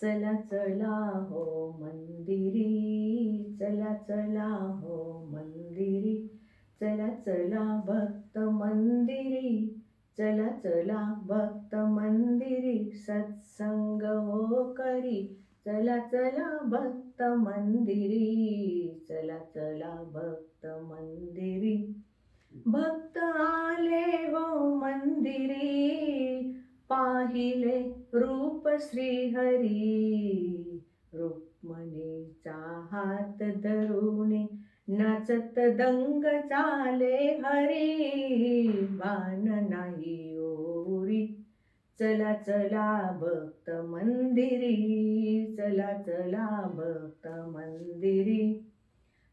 चला चला हो मंदिरी चला चला हो मंदिरी चला चला भक्त मंदिरी चला चला भक्त मंदिरी सत्संग हो करी चला चला भक्त मंदिरी चला चला भक्त मंदिरी भक्त आ पाहिले रूप श्रीहरी. रुक्मणीचा हात धरुणे नाचत दंग चाले हरी. भान नाही ओरी. चला चला भक्त मंदिरी. चला चला भक्त मंदिरी.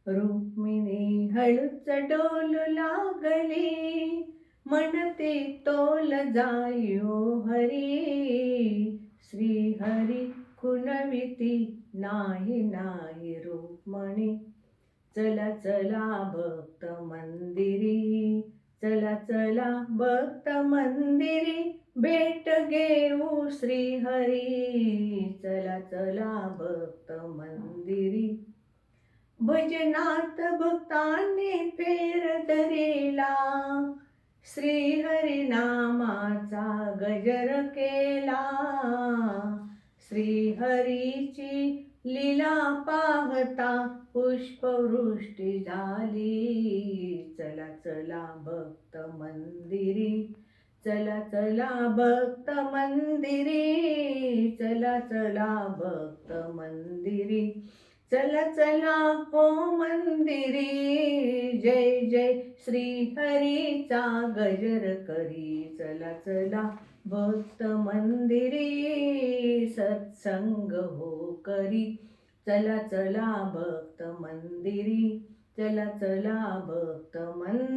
रुक्मिणी हळूच डोल लागे म्हणते तोल जायो हरी श्री हरी कुणविती नाही नाही रूपमणी चला चला भक्त मंदिरी चला चला भक्त मंदिरी भेट घेऊ श्री हरी चला चला भक्त मंदिरी. भजनात भक्तांनी फेर धरेला श्रीहरिनामाचा गजर केला. श्रीहरीची लीला पाहता पुष्पवृष्टी झाली. चला चला भक्त मंदिरी चला चला भक्त मंदिरी चला चला भक्त मंदिरी चला चला हो मंदिरी. जय जय श्री हरीचा गजर करी. चला चला भक्त मंदिरी सत्संग हो करी. चला चला भक्त मंदिरी. चला चला भक्त मंदिरी.